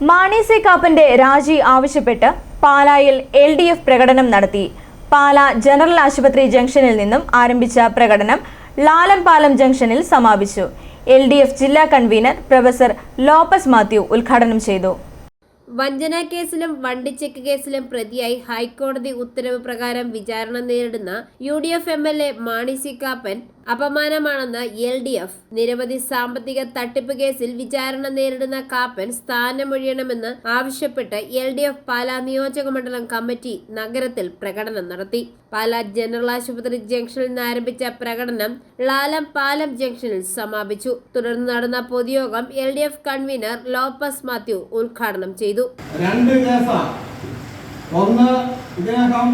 Mani C കാപ്പന്റെ രാജി ആവശ്യപ്പെട്ട് പാലായിൽ എൽ ഡി എഫ് പ്രകടനം നടത്തി. പാല ജനറൽ ആശുപത്രി ജംഗ്ഷനിൽ നിന്നും ആരംഭിച്ച പ്രകടനം ലാലംപാലം ജംഗ്ഷനിൽ സമാപിച്ചു. എൽ ഡി എഫ് ജില്ലാ കൺവീനർ പ്രൊഫസർ ലോപ്പസ് മാത്യു ഉദ്ഘാടനം ചെയ്തു. വഞ്ചന കേസിലും വണ്ടിച്ചെക്ക് കേസിലും പ്രതിയായി ഹൈക്കോടതി ഉത്തരവ് പ്രകാരം വിചാരണ നേരിടുന്ന U D F M L A Mani C Kappan അപമാനമാണെന്ന് L D F നിരവധി സാമ്പത്തിക തട്ടിപ്പ് കേസിൽ വിചാരണ നേരിടുന്ന കാപ്പൻ സ്ഥാനമൊഴിയണമെന്ന് ആവശ്യപ്പെട്ട് എൽ ഡി എഫ് പാലാ നിയോജക മണ്ഡലം കമ്മിറ്റി നഗരത്തിൽ പ്രകടനം നടത്തി. പാലാ ജനറൽ ആശുപത്രി ജംഗ്ഷനിൽ നിന്ന് ആരംഭിച്ച പ്രകടനം ലാലം പാലം ജംഗ്ഷനിൽ സമാപിച്ചു. തുടർന്ന് നടന്ന പൊതുയോഗം L D F convener Lopez Mathew ഉദ്ഘാടനം ചെയ്തു. രണ്ട് ഒന്ന് ഇതിനകം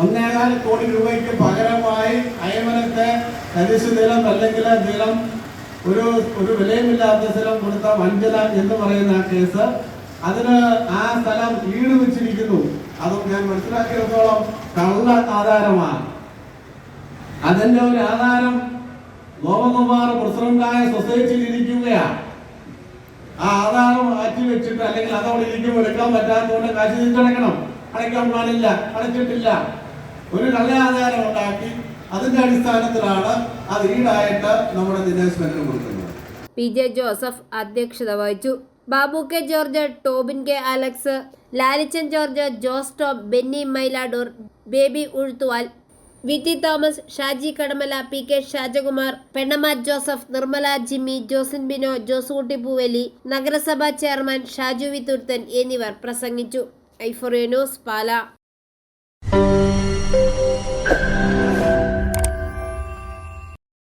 ഒന്നേകാൽ കോടി രൂപയ്ക്ക് പകരമായി അയമനത്തെ തരിശു നിലം അല്ലെങ്കിൽ നിലം ഒരു ഒരു വിലയുമില്ലാത്ത സ്ഥലം കൊടുത്ത വഞ്ചന എന്ന് പറയുന്ന ആ കേസ്. അതിന് ആ സ്ഥലം ഈട് വെച്ചിരിക്കുന്നു അതും ഞാൻ മനസ്സിലാക്കിയിടത്തോളം കള്ള ആധാരമാണ്. അതിന്റെ ഒരു ആധാരം ഗോപകുമാർ പ്രസിഡന്റായ സൊസൈറ്റിയിൽ ഇരിക്കുകയാണ്. ആ ആധാരം മാറ്റി വെച്ചിട്ട് അല്ലെങ്കിൽ അതവിടെ ഇരിക്കുമ്പോൾ എടുക്കാൻ പറ്റാത്തതുകൊണ്ട് കാശ് തിരിച്ചടക്കണം അടയ്ക്കാൻ പാടില്ല അടച്ചിട്ടില്ല. ഒരു ആചാരം ഉണ്ടാക്കി അതിന്റെ അടിസ്ഥാനത്തിലാണ് അത് ഈടായിട്ട് നമ്മുടെ ദിനേശ് മെന്റിന് കൊടുക്കുന്നത്. പി ജെ ജോസഫ് അധ്യക്ഷത വഹിച്ചു. Babu K George Tobin K Alex Lalichan George Jose Tom Benny മൈലാഡൂർ Baby Uzhuthuval V T Thomas Shaji Kadamala P K Shajakumar Pennamma Joseph Nirmala Jimmy Josin Bino Josukutty Poovali നഗരസഭാ ചെയർമാൻ ഷാജു വിതുർത്തൻ എന്നിവർ പ്രസംഗിച്ചു. Euphoria news Pala.